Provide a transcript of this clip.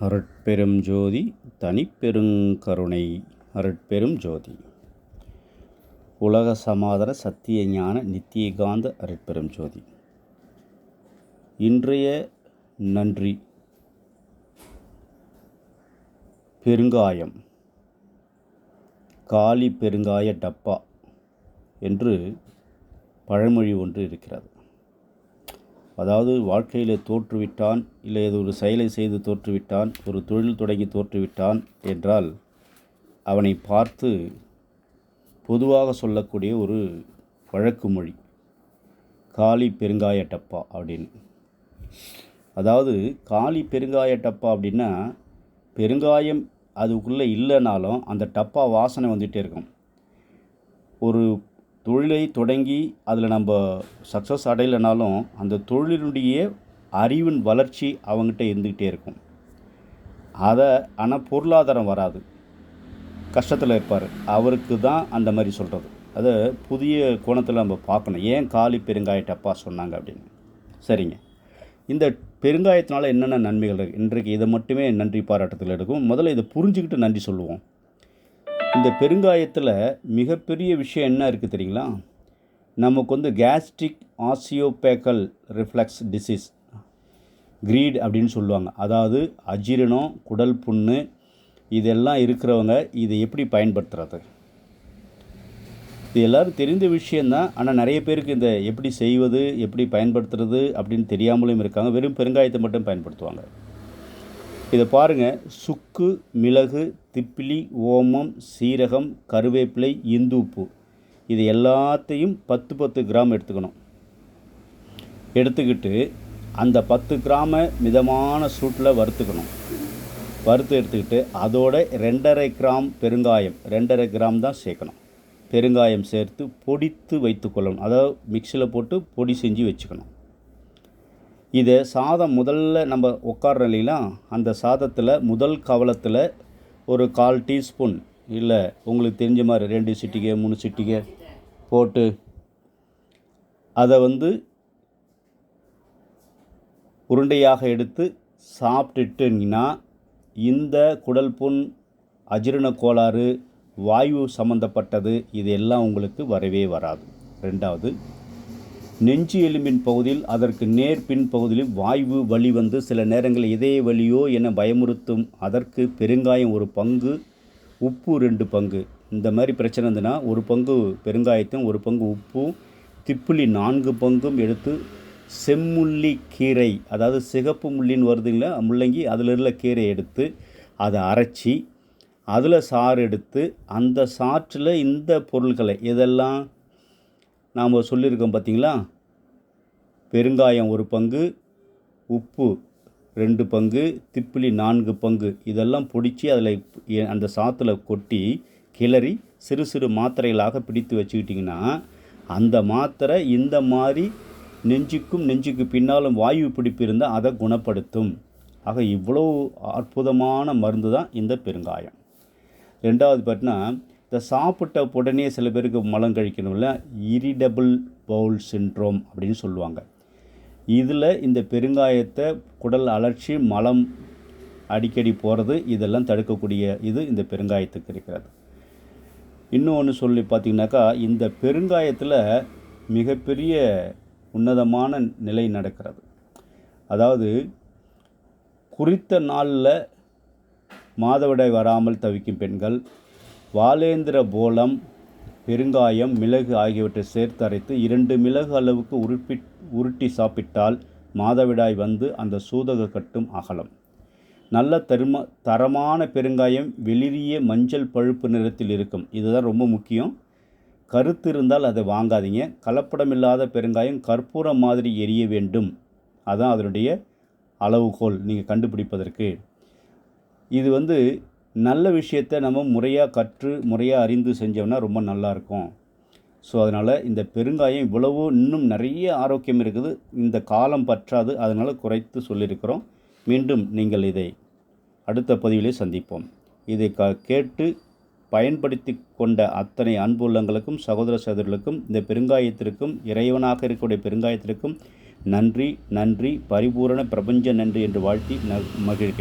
அருட்பெரும் ஜோதி தனிப்பெருங்கருணை அருட்பெரும் ஜோதி. உலக சமாதர சத்திய ஞான நித்தியகாந்த அருட்பெரும் ஜோதி. இன்றைய நன்றி. பெருங்காயம். காலி பெருங்காய டப்பா என்று பழமொழி ஒன்று இருக்கிறது. அதாவது வாழ்க்கையில் தோற்றுவிட்டான் இல்லை ஏதோ ஒரு செயலை செய்து தோற்றுவிட்டான் ஒரு தொழில் தொடங்கி தோற்றுவிட்டான் என்றால் அவனை பார்த்து பொதுவாக சொல்லக்கூடிய ஒரு வழக்கு மொழி காளி பெருங்காய டப்பா அப்படின்னு. அதாவது காளி பெருங்காய டப்பா அப்படின்னா பெருங்காயம் அதுக்குள்ளே இல்லைனாலும் அந்த டப்பா வாசனை வந்துகிட்டே இருக்கும். ஒரு தொழிலை தொடங்கி அதில் நம்ம சக்ஸஸ் அடையலைனாலும் அந்த தொழிலினுடைய அறிவின் வளர்ச்சி அவங்ககிட்ட இருந்துக்கிட்டே இருக்கும். அதை ஆனால் பொருளாதாரம் வராது. கஷ்டத்தில் இருப்பார். அவருக்கு தான் அந்த மாதிரி சொல்கிறது அதை புதிய கோணத்தில் நம்ம பார்க்கணும். ஏன் காலி பெருங்காய டப்பா சொன்னாங்க அப்படின்னு. சரிங்க. இந்த பெருங்காயத்தினால என்னென்ன நன்மைகள் இருக்குது இன்றைக்கு இதை மட்டுமே நன்றி பாராட்டத்தில் எடுக்கும். முதல்ல இதை புரிஞ்சுக்கிட்டு நன்றி சொல்லுவோம். இந்த பெருங்காயத்தில் மிகப்பெரிய விஷயம் என்ன இருக்குது தெரியுங்களா? நமக்கு வந்து gastric oesophageal reflux disease GERD அப்படின்னு சொல்லுவாங்க. அதாவது அஜீரணம் குடல் புண்ணு இதெல்லாம் இருக்கிறவங்க இதை எப்படி பயன்படுத்துறது? இது எல்லோரும் தெரிந்த விஷயந்தான் ஆனால் நிறைய பேருக்கு இந்த எப்படி செய்வது எப்படி பயன்படுத்துறது அப்படின்னு தெரியாமலும் இருக்காங்க. வெறும் பெருங்காயத்தை மட்டும் பயன்படுத்துவாங்க. இதை பாருங்கள் சுக்கு மிளகு திப்பிலி ஓமம் சீரகம் கருவேப்பிலை இந்துப்பு இது எல்லாத்தையும் பத்து பத்து கிராம் எடுத்துக்கணும். எடுத்துக்கிட்டு அந்த பத்து கிராமை மிதமான சூட்டில் வறுத்துக்கணும். வறுத்து எடுத்துக்கிட்டு அதோட ரெண்டரை கிராம் பெருங்காயம் ரெண்டரை கிராம் தான் சேர்க்கணும். பெருங்காயம் சேர்த்து பொடித்து வைத்துக்கொள்ளணும். அதாவது மிக்சியில் போட்டு பொடி செஞ்சு வச்சுக்கணும். இதை சாதம் முதல்ல நம்ம உட்கார்றோம் இல்லைங்களா அந்த சாதத்தில் முதல் கவலத்தில் ஒரு கால் டீஸ்பூன் இல்லை உங்களுக்கு தெரிஞ்ச மாதிரி ரெண்டு சிட்டிகை மூணு சிட்டிகை போட்டு அதை வந்து உருண்டையாக எடுத்து சாப்பிட்டுட்டுங்கன்னா இந்த குடல் புண் அஜீரண கோளாறு வாயு சம்மந்தப்பட்டது இது எல்லாம் உங்களுக்கு வரவே வராது. ரெண்டாவது நெஞ்சு எலும்பின் பகுதியில் அதற்கு நேர் பின் பகுதியில் வாய்வு வலி வந்து சில நேரங்களில் இதய வலியோ என பயமுறுத்தும் அதற்கு பெருங்காயம் ஒரு பங்கு உப்பு ரெண்டு பங்கு. இந்த மாதிரி பிரச்சனை இருந்ததுன்னா ஒரு பங்கு பெருங்காயத்தையும் ஒரு பங்கு உப்பும் திப்புளி நான்கு பங்கும் எடுத்து செம்முள்ளி கீரை அதாவது சிகப்பு முள்ளின்னு வருதுங்களா முள்ளங்கி அதில் உள்ள கீரை எடுத்து அதை அரைச்சி அதில் சாறு எடுத்து அந்த சாற்றில் இந்த பொருட்களை இதெல்லாம் நாம் சொல்லியிருக்கோம் பார்த்தீங்களா? பெருங்காயம் ஒரு பங்கு உப்பு ரெண்டு பங்கு திப்பிலி நான்கு பங்கு. இதெல்லாம் பிடிச்சி அதில் அந்த சாத்தில் கொட்டி கிளறி சிறு சிறு மாத்திரைகளாக பிடித்து வச்சுக்கிட்டிங்கன்னா அந்த மாத்திரை இந்த மாதிரி நெஞ்சுக்கும் நெஞ்சுக்கு பின்னாலும் வாயு பிடிப்பு இருந்தால் அதை குணப்படுத்தும். ஆக இவ்வளோ அற்புதமான மருந்து தான் இந்த பெருங்காயம். ரெண்டாவது பார்த்தீங்கன்னா இந்த சாப்பிட்ட உடனே சில பேருக்கு மலம் கழிக்கணும்ல இரிடபிள் பவுல் சின்ட்ரோம் அப்படின்னு சொல்லுவாங்க. இதில் இந்த பெருங்காயத்தை குடல் அலர்ச்சி மலம் அடிக்கடி போகிறது இதெல்லாம் தடுக்கக்கூடிய இது இந்த பெருங்காயத்துக்கு இருக்கிறது. இன்னொன்று சொல்லி பார்த்திங்கனாக்கா இந்த பெருங்காயத்தில் மிகப்பெரிய உன்னதமான நிலை நடக்கிறது. அதாவது குறித்த நாளில் மாதவிடாய் வராமல் தவிக்கும் பெண்கள் வாலேந்திர போலம் பெருங்காயம் மிளகு ஆகியவற்றை சேர்த்து அரைத்து இரண்டு மிளகு அளவுக்கு உருப்பி உருட்டி சாப்பிட்டால் மாதவிடாய் வந்து அந்த சூதக கட்டும் அகலம். நல்ல தரும தரமான பெருங்காயம் வெளிரிய மஞ்சள் பழுப்பு நிறத்தில் இருக்கும். இதுதான் ரொம்ப முக்கியம். கருத்து இருந்தால் அதை வாங்காதீங்க. கலப்படமில்லாத பெருங்காயம் கற்பூரம் மாதிரி எரிய வேண்டும். அதான் அதனுடைய அளவுகோல். நீங்கள் கண்டுபிடிப்பதற்கு. இது வந்து நல்ல விஷயத்தை நம்ம முறையாக கற்று முறையாக அறிந்து செஞ்சோம்னா ரொம்ப நல்லாயிருக்கும். ஸோ அதனால் இந்த பெருங்காயம் இவ்வளவோ இன்னும் நிறைய ஆரோக்கியம் இருக்குது. இந்த காலம் பற்றாது. அதனால் குறைத்து சொல்லியிருக்கிறோம். மீண்டும் நீங்கள் இதை அடுத்த பதிவிலே சந்திப்போம். இதை க கேட்டு பயன்படுத்தி கொண்ட அத்தனை அன்புள்ளங்களுக்கும் சகோதர சகோதரர்களுக்கும் இந்த பெருங்காயத்திற்கும் இறைவனாக இருக்கக்கூடிய பெருங்காயத்திற்கும் நன்றி நன்றி பரிபூரண பிரபஞ்ச நன்றி என்று வாழ்த்தி ந மகிழ்கிறேன்.